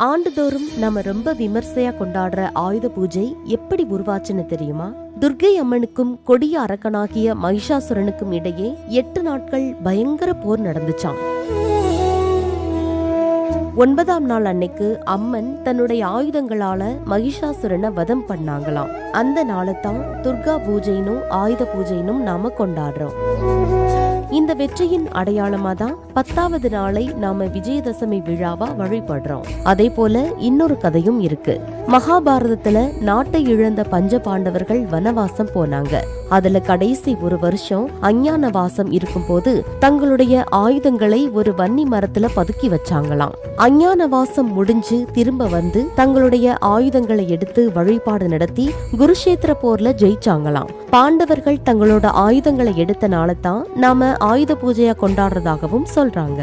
ஆண்டுதோறும் நம்ம ரொம்ப விமர்சையா கொண்டாடுற ஆயுத பூஜை எப்படி உருவாச்சுன்னு தெரியுமா? துர்கை அம்மனுக்கும் கொடிய அரக்கனாகிய மகிஷாசுரனுக்கும் இடையே எட்டு நாட்கள் பயங்கர போர் நடந்துச்சான் ஒன்பதாம் நாள் அன்னைக்கு அம்மன் தன்னுடைய ஆயுதங்களால மகிஷாசுரனை வதம் பண்ணாங்களாம். அந்த நாளை தான் துர்கா பூஜைனும் ஆயுத பூஜைனும் நாம கொண்டாடுறோம். வெற்றியின் அடையாளமா தான் பத்தாவது நாளை நாம விஜயதசமி விழாவா வழிபடுறோம். அதே போல இன்னொரு கதையும் இருக்கு. மகாபாரதத்துல நாட்டை இழந்த பஞ்ச பாண்டவர்கள் வனவாசம் போனாங்க. அதுல கடைசி ஒரு வருஷம் அஞ்ஞான வாசம் இருக்கும்போது தங்களுடைய ஆயுதங்களை ஒரு வன்னி மரத்துல பதுக்கி வச்சாங்களாம். அஞ்ஞான வாசம் முடிஞ்சு திரும்ப வந்து தங்களுடைய ஆயுதங்களை எடுத்து வழிபாடு நடத்தி குருஷேத்திர போர்ல ஜெயிச்சாங்களாம். பாண்டவர்கள் தங்களோட ஆயுதங்களை எடுத்த நாளை தான் நாம ஆயுத பூஜையா கொண்டாடுறதாகவும் சொல்றாங்க.